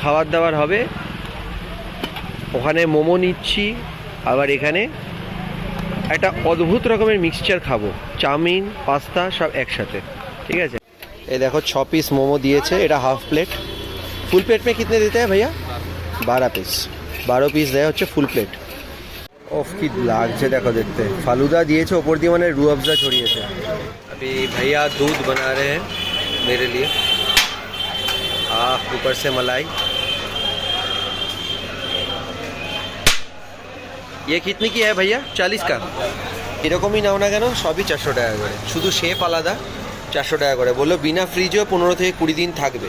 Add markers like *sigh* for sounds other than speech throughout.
খাবার দাবার হবে ওখানে মোমো নিচ্ছি আবার এখানে একটা অদ্ভুত রকমের মিক্সচার খাবো চাউমিন পাস্তা সব একসাথে ঠিক আছে এই দেখো ছ পিস মোমো দিয়েছে এটা হাফ প্লেট ফুল প্লেট में कितने देते हैं भैया बारह পিস বারো পিস দেয় হচ্ছে ফুল প্লেট ওফ কি লাগছে দেখো দেখতে ফালুদা দিয়েছে ওপর দিয়ে মানে রু अफ़ज़ा ছড়িয়েছে अभी भैया दूध बना रहे हैं मेरे लिए आह ऊपर से मलाई ये कितने की है भैया चालीस का এরকমই নাও না কেন সবই চারশো টাকা করে শুধু শেপ আলাদা চারশো টাকা করে বললো বিনা ফ্রিজেও পনেরো থেকে কুড়ি দিন থাকবে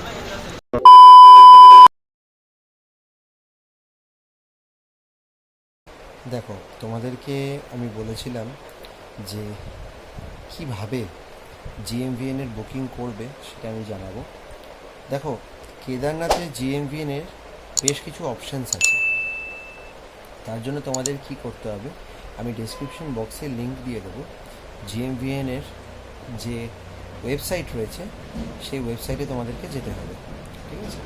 দেখো তোমাদেরকে আমি বলেছিলাম যে কিভাবে জিএমভিএনের বুকিং করবে সেটা আমি জানাবো দেখো কেদারনাথের জিএমভিএনের বেশ কিছু অপশানস আছে তার জন্য তোমাদের কি করতে হবে? আমি ডেসক্রিপশন বক্সে লিংক দিয়ে দেবো। জিএমভিএনের যে ওয়েবসাইট রয়েছে, সেই ওয়েবসাইটে তোমাদেরকে যেতে হবে। ঠিক আছে?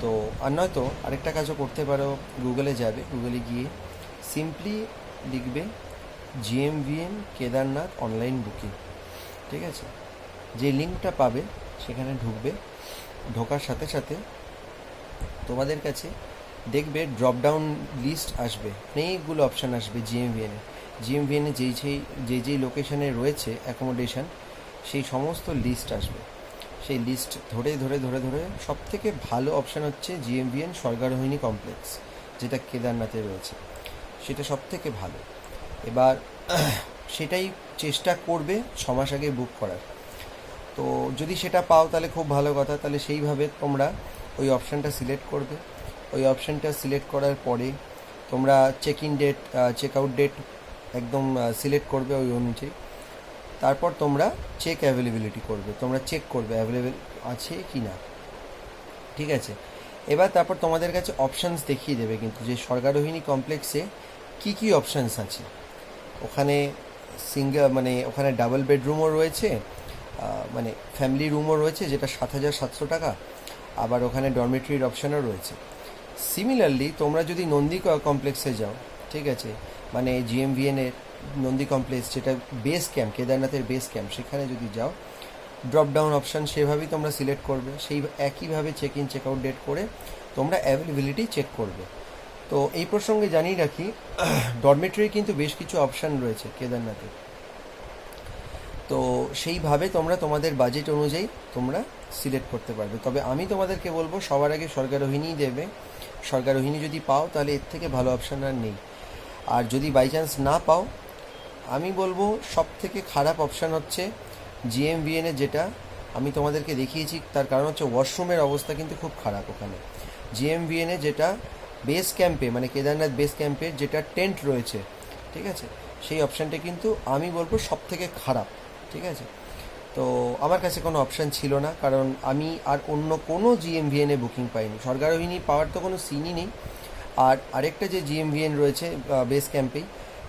তো, আর নয়তো আরেকটা কাজও করতে পারো। গুগলে যাবে। গুগলে গিয়ে সিম্পলি লিখবে জিএমভিএন কেদারনাথ অনলাইন বুকিং ঠিক আছে? যে লিঙ্কটা পাবে, সেখানে ঢুকবে। ঢোকার সাথে সাথে তোমাদের কাছে দেখবে ড্রপ ডাউন লিস্ট আসবে, অনেকগুলো অপশান আসবে জিএমভিএনে জিএমভিএনে যেই যেই যে যেই লোকেশনে রয়েছে অ্যাকোমোডেশন সেই সমস্ত লিস্ট আসবে। সেই লিস্ট ধরে ধরে ধরে ধরে সব থেকে ভালো অপশান হচ্ছে জিএমভিএন স্বর্গারোহিণী কমপ্লেক্স যেটা কেদারনাথে রয়েছে। সেটা সব থেকে ভালো। এবার *clears throat* সেটাই চেষ্টা করবে ছ মাস আগে বুক করার। তো যদি সেটা পাও তাহলে খুব ভালো কথা, তাহলে সেইভাবে তোমরা ওই অপশানটা সিলেক্ট করবে। ওই অপশানটা সিলেক্ট করার পরে তোমরা check in date check out date একদম সিলেক্ট করবে ওই অনুযায়ী। তারপর তোমরা চেক অ্যাভেলেবিলিটি করবে, তোমরা চেক করবে অ্যাভেলেবেল আছে কি না ঠিক আছে? এবার তারপর তোমাদের কাছে অপশানস দেখিয়ে দেবে কিন্তু যে স্বর্গারোহিণী কমপ্লেক্সে কি কি অপশানস আছে। ওখানে সিঙ্গেল মানে ওখানে ডাবল বেডরুমও রয়েছে মানে ফ্যামিলি রুমও রয়েছে যেটা সাত হাজার সাতশো টাকা, আবার ওখানে ডরমেটরির অপশানও রয়েছে। সিমিলারলি তোমরা যদি নন্দী কমপ্লেক্সে যাও, ঠিক আছে? মানে জিএমভিএনের নন্দী কমপ্লেক্স যেটা বেস ক্যাম্প কেদারনাথের বেস ক্যাম্প সেখানে যদি যাও ড্রপ ডাউন অপশান সেভাবেই তোমরা সিলেক্ট করবে। সেই একইভাবে check in check out date করে তোমরা অ্যাভেলেবিলিটি চেক করবে। তো এই প্রসঙ্গে জানিয়ে রাখি *clears throat* ডরমেটরি কিন্তু বেশ কিছু অপশান রয়েছে কেদারনাথে। তো সেইভাবে তোমরা তোমাদের বাজেট অনুযায়ী তোমরা সিলেক্ট করতে পারবে। তবে আমি তোমাদেরকে বলব, সবার আগে স্বর্গারোহিণীই দেবে। স্বর্গারোহিণী যদি পাও, তাহলে এর থেকে ভালো অপশান আর নেই। আর যদি বাই চান্স না পাও, আমি বলব সব থেকে খারাপ অপশান হচ্ছে জিএমভিএনের যেটা আমি তোমাদেরকে দেখিয়েছি, তার কারণ হচ্ছে ওয়াশরুমের অবস্থা কিন্তু খুব খারাপ ওখানে। জিএমভিএনে যেটা বেস ক্যাম্পে মানে কেদারনাথ বেস ক্যাম্পের যেটা টেন্ট রয়েছে, ঠিক আছে? সেই অপশানটা কিন্তু আমি বলব সব থেকে খারাপ, ঠিক আছে? তো আমার কাছে কোনো অপশান ছিল না, কারণ আমি আর অন্য কোনো জিএমভিএনে বুকিং পাইনি। স্বর্গারোহিণী পাওয়ার তো কোনো সিনই নেই। আর আরেকটা যে জিএমভিএন রয়েছে বেস ক্যাম্পেই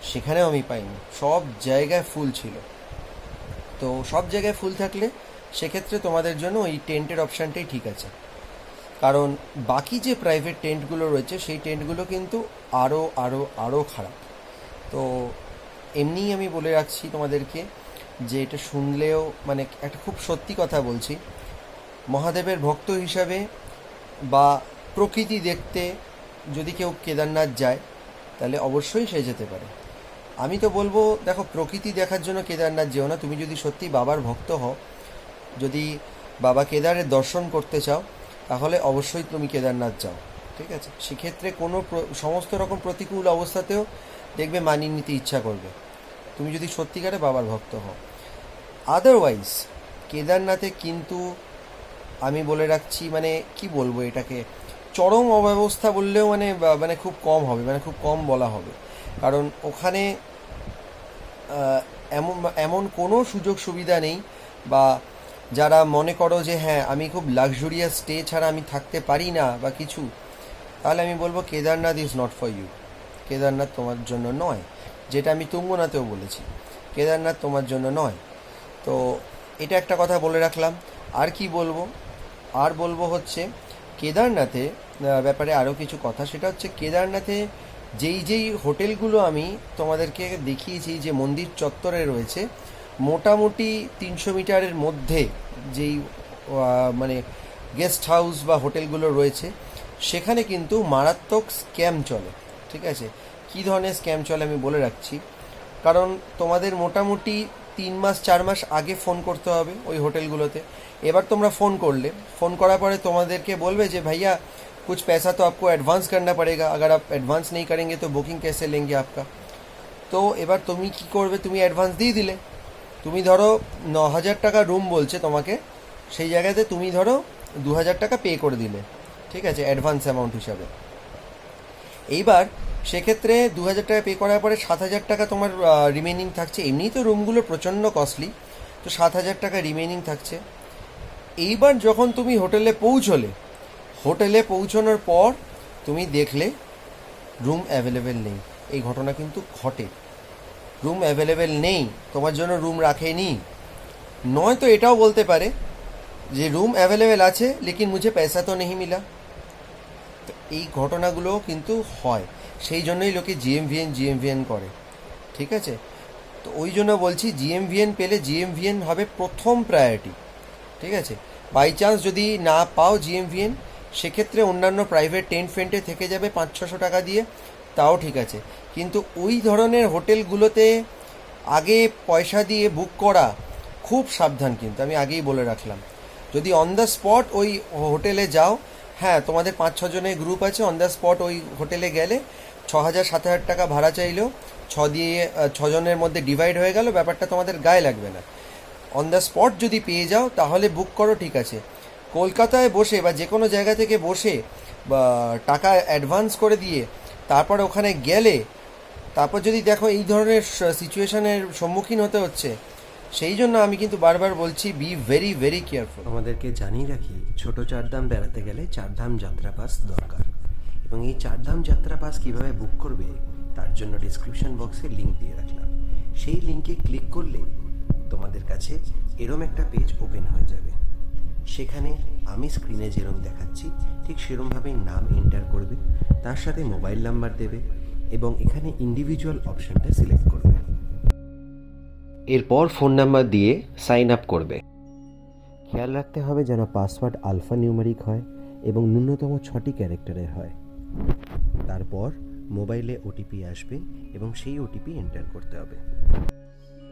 সেখানেও আমি পাইনি। সব জায়গায় ফুল ছিল। তো সব জায়গায় ফুল থাকলে সেক্ষেত্রে তোমাদের জন্য ওই টেন্টের অপশানটাই ঠিক আছে। কারণ বাকি যে প্রাইভেট টেন্টগুলো রয়েছে, সেই টেন্টগুলো কিন্তু আরও আরও আরও খারাপ। তো এমনিই আমি বলে রাখছি তোমাদেরকে যে এটা শুনলেও মানে একটা খুব সত্যি কথা বলছি। মহাদেবের ভক্ত হিসাবে বা প্রকৃতি দেখতে যদি কেউ কেদারনাথ যায়, তাহলে অবশ্যই সে যেতে পারে। আমি তো বলব, দেখো, প্রকৃতি দেখার জন্য কেদারনাথ যেও না। তুমি যদি সত্যি বাবার ভক্ত হও, যদি বাবা কেদারের দর্শন করতে চাও, তাহলে অবশ্যই তুমি কেদারনাথ যাও, ঠিক আছে? সেক্ষেত্রে কোনো সমস্ত রকম প্রতিকূল অবস্থাতেও দেখবে মানিয়ে নিতে ইচ্ছা করবে। তুমি যদি সত্যিকারে বাবার ভক্ত হও। আদারওয়াইজ কেদারনাথে কিন্তু আমি বলে রাখছি মানে কি বলব এটাকে? চরম অব্যবস্থা বললেও মানে মানে খুব কম হবে মানে খুব কম বলা হবে। কারণ ওখানে এমন এমন কোনো সুযোগ সুবিধা নেই বা যারা মনে করো যে হ্যাঁ আমি খুব লাক্সুরিয়াস স্টে ছাড়া আমি থাকতে পারি না বা কিছু, তাহলে আমি বলব Kedarnath is not for you Kedarnath তোমার জন্য নয়, যেটা আমি তুঙ্গনাথেও বলেছি। কেদারনাথ তোমার জন্য নয়। তো এটা একটা কথা বলে রাখলাম। আর কি বলব? আর বলব হচ্ছে, কেদারনাথে ব্যাপারে আরও কিছু কথা। সেটা হচ্ছে কেদারনাথে যেই যেই হোটেলগুলো আমি তোমাদেরকে দেখিয়েছি যে মন্দির চত্বরে রয়েছে, মোটামুটি তিনশো মিটারের মধ্যে যেই মানে গেস্ট হাউস বা হোটেলগুলো রয়েছে, সেখানে কিন্তু মারাত্মক স্ক্যাম চলে। ঠিক আছে? কী ধরনের স্ক্যাম চলে আমি বলে রাখছি? কারণ তোমাদের মোটামুটি তিন মাস চার মাস আগে ফোন করতে হবে ওই হোটেলগুলোতে এবার তোমরা ফোন করলে ফোন করার পরে তোমাদেরকে বলবে যে भैया कुछ पैसा तो आपको एडवांस करना पड़ेगा अगर आप एडवांस नहीं करेंगे तो बुकिंग कैसे लेंगे आपका তো এবার তুমি কি করবে তুমি অ্যাডভান্স দিয়ে দিলে তুমি ধরো ন হাজার টাকা রুম বলছে তোমাকে সেই জায়গাতে তুমি ধরো দু হাজার টাকা পে করে দিলে ঠিক আছে অ্যাডভান্স অ্যামাউন্ট হিসাবে এইবার সেক্ষেত্রে দু হাজার টাকা পে করার পরে সাত হাজার টাকা তোমার রিমেনিং থাকছে। এমনিই তো রুমগুলো প্রচণ্ড কস্টলি তো সাত হাজার টাকা রিমেনিং থাকছে। এইবার যখন তুমি হোটেলে পৌঁছলে, হোটেলে পৌঁছানোর পর তুমি দেখলে রুম অ্যাভেলেবেল নেই। এই ঘটনা কিন্তু ঘটে। রুম অ্যাভেলেবেল নেই। তোমার জন্য রুম রাখেনি। নয় তো এটাও বলতে পারে যে রুম অ্যাভেলেবেল আছে, লেকিন মুঝে পয়সা তো নেই মিলা। এই ঘটনাগুলো কিন্তু হয়। সেই জন্যই লোকে জিএমভিএন জিএমভিএন করে। ঠিক আছে? তো ওই জন্য বলছি জিএমভিএন পেলে জিএমভিএন হবে প্রথম প্রায়োরিটি ঠিক আছে? বাই চান্স যদি না পাও জিএমভিএন সেক্ষেত্রে অন্যান্য প্রাইভেট টেন্ট ফেন্টে থেকে যাবে পাঁচ ছশো টাকা দিয়ে। তাও ঠিক আছে। কিন্তু ওই ধরনের হোটেলগুলোতে আগে পয়সা দিয়ে বুক করা খুব সাবধান কিন্তু, আমি আগেই বলে রাখলাম। যদি অন দ্য স্পট ওই হোটেলে যাও হ্যাঁ তোমাদের পাঁচ ছজনের গ্রুপ আছে অন দ্য স্পট ওই হোটেলে গেলে। ছ হাজার, সাত হাজার টাকা ভাড়া চাইলেও ছ দিয়ে ছজনের মধ্যে ডিভাইড হয়ে গেল, ব্যাপারটা তোমাদের গায়ে লাগবে না। অন দ্য স্পট যদি পেয়ে যাও, তাহলে বুক করো, ঠিক আছে। কলকাতায় বসে বা যে কোনো জায়গা থেকে বসে টাকা অ্যাডভান্স করে দিয়ে, তারপর ওখানে গেলে, তারপর যদি দেখো এই ধরনের সিচুয়েশনের সম্মুখীন হতে হচ্ছে সেই জন্য আমি কিন্তু বারবার বলছি বি ভেরি ভেরি কেয়ারফুল আমাদেরকে জানিয়ে রাখি, ছোট চারধাম বেড়াতে গেলে চারধাম যাত্রা পাস দরকার। এবং এই চারধাম যাত্রা পাস কীভাবে বুক করবে, তার জন্য ডিসক্রিপশন বক্সে লিংক দিয়ে রাখলাম। সেই লিংকে ক্লিক করলে তোমাদের কাছে এরম একটা পেজ ওপেন হয়ে যাবে। সেখানে আমি স্ক্রিনে যেরম দেখাচ্ছি, ঠিক সেরমভাবেই নাম এন্টার করবে, তার সাথে মোবাইল নাম্বার দেবে এবং এখানে ইন্ডিভিজুয়াল অপশনটা সিলেক্ট এরপর ফোন নাম্বার দিয়ে সাইন আপ করবে। খেয়াল রাখতে হবে যেন পাসওয়ার্ড আলফা নিউমারিক হয় এবং ন্যূনতম ছটি ক্যারেক্টারের হয়। তারপর মোবাইলে ওটিপি আসবে এবং সেই ওটিপি এন্টার করতে হবে।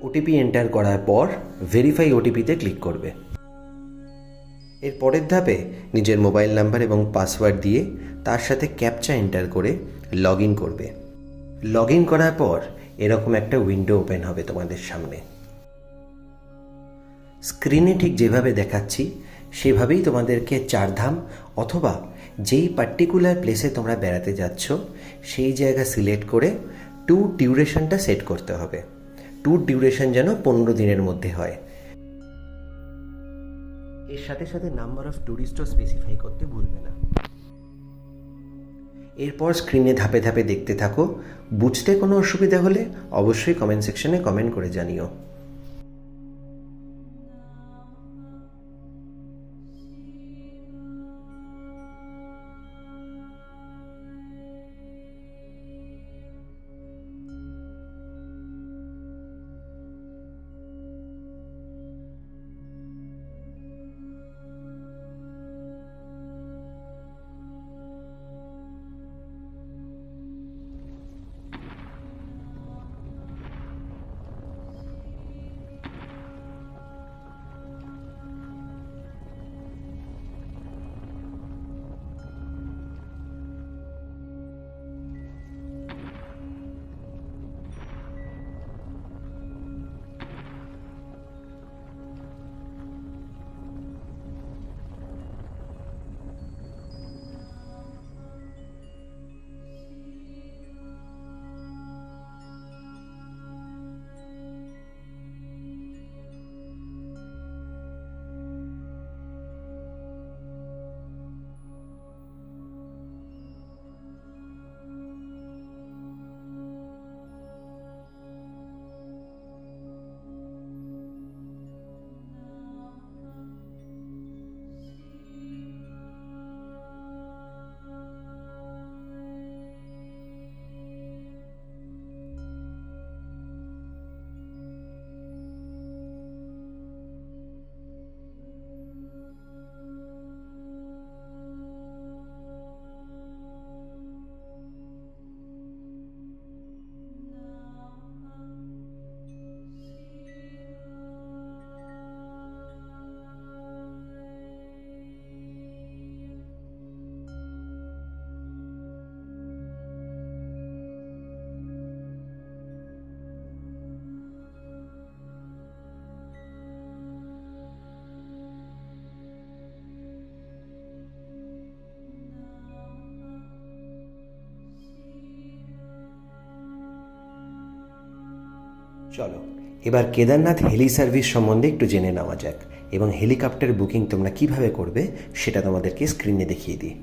ওটিপি এন্টার করার পর ভেরিফাই ওটিপিতে ক্লিক করবে। এর পরের ধাপে নিজের মোবাইল নাম্বার এবং পাসওয়ার্ড দিয়ে তার সাথে ক্যাপচা এন্টার করে লগ ইন করবে। লগ ইন করার পর এরকম একটা উইন্ডো ওপেন হবে তোমাদের সামনে। স্ক্রিনে ঠিক যেভাবে দেখাচ্ছি, সেভাবেই তোমাদেরকে চারধাম অথবা যেই পার্টিকুলার প্লেসে তোমরা বেড়াতে যাচ্ছ, সেই জায়গা সিলেক্ট করে ট্যুর ডিউরেশনটা সেট করতে হবে। ট্যুর ডিউরেশন যেন পনেরো দিনের মধ্যে হয়। এর সাথে সাথে নাম্বার অফ ট্যুরিস্টও স্পেসিফাই করতে ভুলবে না। এরপর স্ক্রিনে ধাপে ধাপে দেখতে থাকো। বুঝতে কোনো অসুবিধা হলে অবশ্যই কমেন্ট সেকশনে কমেন্ট করে জানিও। চলো। এবার কেদারনাথ হেলি সার্ভিস সম্বন্ধে একটু জেনে নেওয়া যাক, এবং হেলিকপ্টার বুকিং তোমরা কীভাবে করবে সেটা তোমাদেরকে স্ক্রিনে দেখিয়ে দিই।